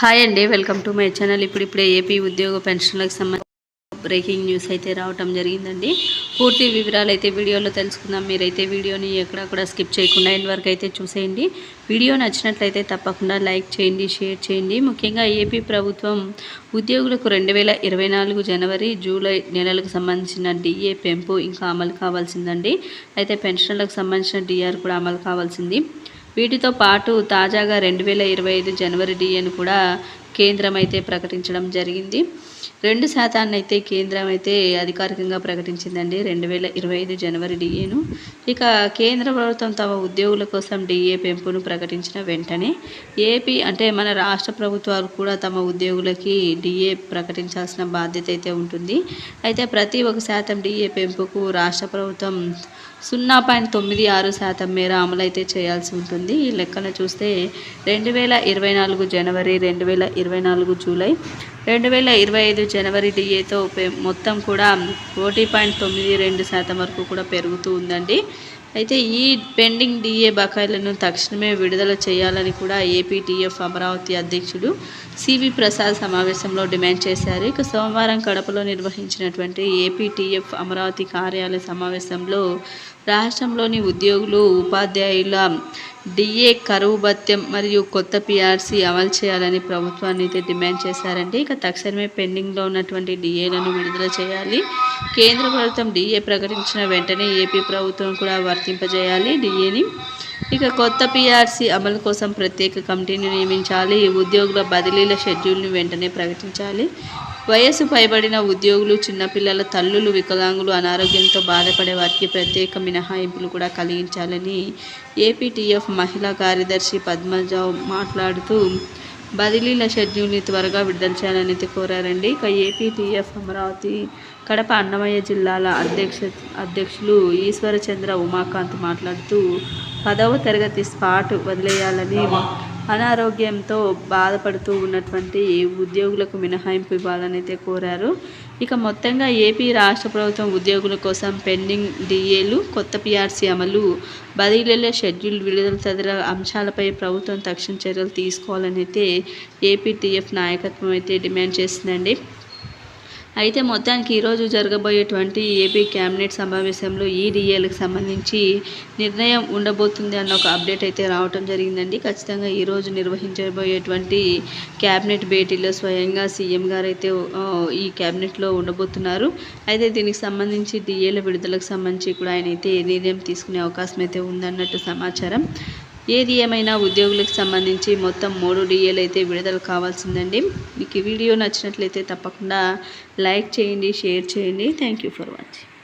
Hi అండి welcome to my channel. ఇప్పుడు ఇప్పుడే ఏపీ ఉద్యోగ పెన్షన్లకు సంబంధించి బ్రేకింగ్ న్యూస్ అయితే రావటం జరిగిందండి. పూర్తి వివరాలు అయితే వీడియోలో తెలుసుకుందాం. మీరైతే వీడియోని ఎక్కడ కూడా స్కిప్ చేయకుండా ఎండ్ వరకు అయితే చూసేయండి. వీడియో నచ్చినట్లయితే తప్పకుండా లైక్ చేయండి షేర్ చేయండి. ముఖ్యంగా ఏపీ ప్రభుత్వం ఉద్యోగులకు రెండు వేల ఇరవై నాలుగు జనవరి జూలై నెలలకు సంబంధించిన డిఏ పెంపు ఇంకా అమలు కావాల్సిందండి. అయితే పెన్షన్లకు సంబంధించిన డిఆర్ కూడా అమలు కావాల్సింది. వీటితో పాటు తాజాగా రెండు వేల ఇరవై ఐదు జనవరి డిఏను కూడా కేంద్రం అయితే ప్రకటించడం జరిగింది. రెండు శాతాన్ని అయితే కేంద్రం అయితే అధికారికంగా ప్రకటించిందండి. రెండు వేల ఇరవై ఐదు జనవరి డిఏను. ఇక కేంద్ర ప్రభుత్వం తమ ఉద్యోగుల కోసం డిఏ పెంపును ప్రకటించిన వెంటనే ఏపీ అంటే మన రాష్ట్ర ప్రభుత్వాలు కూడా తమ ఉద్యోగులకి డిఏ ప్రకటించాల్సిన బాధ్యత అయితే ఉంటుంది. అయితే ప్రతి ఒక శాతం డిఏ పెంపుకు రాష్ట్ర ప్రభుత్వం సున్నా పాయింట్ తొమ్మిది ఆరు శాతం మేర అమలైతే చేయాల్సి ఉంటుంది. ఈ లెక్కన చూస్తే రెండు వేల ఇరవై నాలుగు జనవరి రెండు వేల ఇరవై ఇరవై నాలుగు జూలై రెండు వేల ఇరవై ఐదు జనవరి డిఏతో మొత్తం కూడా ఒకటి పాయింట్ తొమ్మిది రెండు శాతం వరకు కూడా పెరుగుతూ ఉందండి. అయితే ఈ పెండింగ్ డిఏ బకాయిలను తక్షణమే విడుదల చేయాలని కూడా ఏపీటీఎఫ్ అమరావతి అధ్యక్షుడు సివి ప్రసాద్ సమావేశంలో డిమాండ్ చేశారు. ఇక సోమవారం కడపలో నిర్వహించినటువంటి ఏపీటీఎఫ్ అమరావతి కార్యాలయ సమావేశంలో రాష్ట్రంలోని ఉద్యోగులు ఉపాధ్యాయుల డిఏ కరువు భత్యం మరియు కొత్త పిఆర్సీ అమలు చేయాలని ప్రభుత్వాన్ని అయితే డిమాండ్ చేశారండి ఇక తక్షణమే పెండింగ్లో ఉన్నటువంటి డిఏలను విడుదల చేయాలి. కేంద్ర ప్రభుత్వం డిఏ ప్రకటించిన వెంటనే ఏపీ ప్రభుత్వం కూడా వర్తింపజేయాలి డిఏని. ఇక కొత్త పిఆర్సీ అమలు కోసం ప్రత్యేక కమిటీని నియమించాలి. ఉద్యోగుల బదిలీల షెడ్యూల్ని వెంటనే ప్రకటించాలి. వయసు పైబడిన ఉద్యోగులు చిన్నపిల్లల తల్లులు వికలాంగులు అనారోగ్యంతో బాధపడే వారికి ప్రత్యేక మినహాయింపులు కూడా కలిగించాలని ఏపీటీఎఫ్ మహిళా కార్యదర్శి పద్మజావ్ మాట్లాడుతూ బదిలీల షెడ్యూల్ని త్వరగా విడుదల చేయాలని కోరారండి. ఇక ఏపీటీఎఫ్ అమరావతి కడప అన్నమయ్య జిల్లాల అధ్యక్ష అధ్యక్షులు ఈశ్వరచంద్ర ఉమాకాంత్ మాట్లాడుతూ పదవ తరగతి స్పాట్ వదిలేయాలని అనారోగ్యంతో బాధపడుతూ ఉన్నటువంటి ఉద్యోగులకు మినహాయింపు ఇవ్వాలని అయితే కోరారు. ఇక మొత్తంగా ఏపీ రాష్ట్ర ప్రభుత్వం ఉద్యోగుల కోసం పెండింగ్ డిఏలు కొత్త పిఆర్సీ అమలు బదిలీల షెడ్యూల్ విడుదల తదితర అంశాలపై ప్రభుత్వం తక్షణ చర్యలు తీసుకోవాలని అయితే ఏపీటీఎఫ్ నాయకత్వం అయితే డిమాండ్ చేసిందండి అయితే మొత్తానికి ఈరోజు జరగబోయేటువంటి ఏపీ క్యాబినెట్ సమావేశంలో ఈ డిఏలకు సంబంధించి నిర్ణయం ఉండబోతుంది అన్న ఒక అప్డేట్ అయితే రావటం జరిగిందండి. ఖచ్చితంగా ఈరోజు నిర్వహించబోయేటువంటి క్యాబినెట్ భేటీలో స్వయంగా సీఎం గారు అయితే ఈ క్యాబినెట్లో ఉండబోతున్నారు. అయితే దీనికి సంబంధించి డిఏల విడుదలకు సంబంధించి కూడా ఆయన అయితే నిర్ణయం తీసుకునే అవకాశం అయితే ఉందన్నట్టు సమాచారం. ఏది ఏమైనా ఉద్యోగులకు సంబంధించి మొత్తం మూడు డిఏలు అయితే విడుదల కావాల్సిందండి. మీకు ఈ వీడియో నచ్చినట్లయితే తప్పకుండా లైక్ చేయండి షేర్ చేయండి. Thank you for watching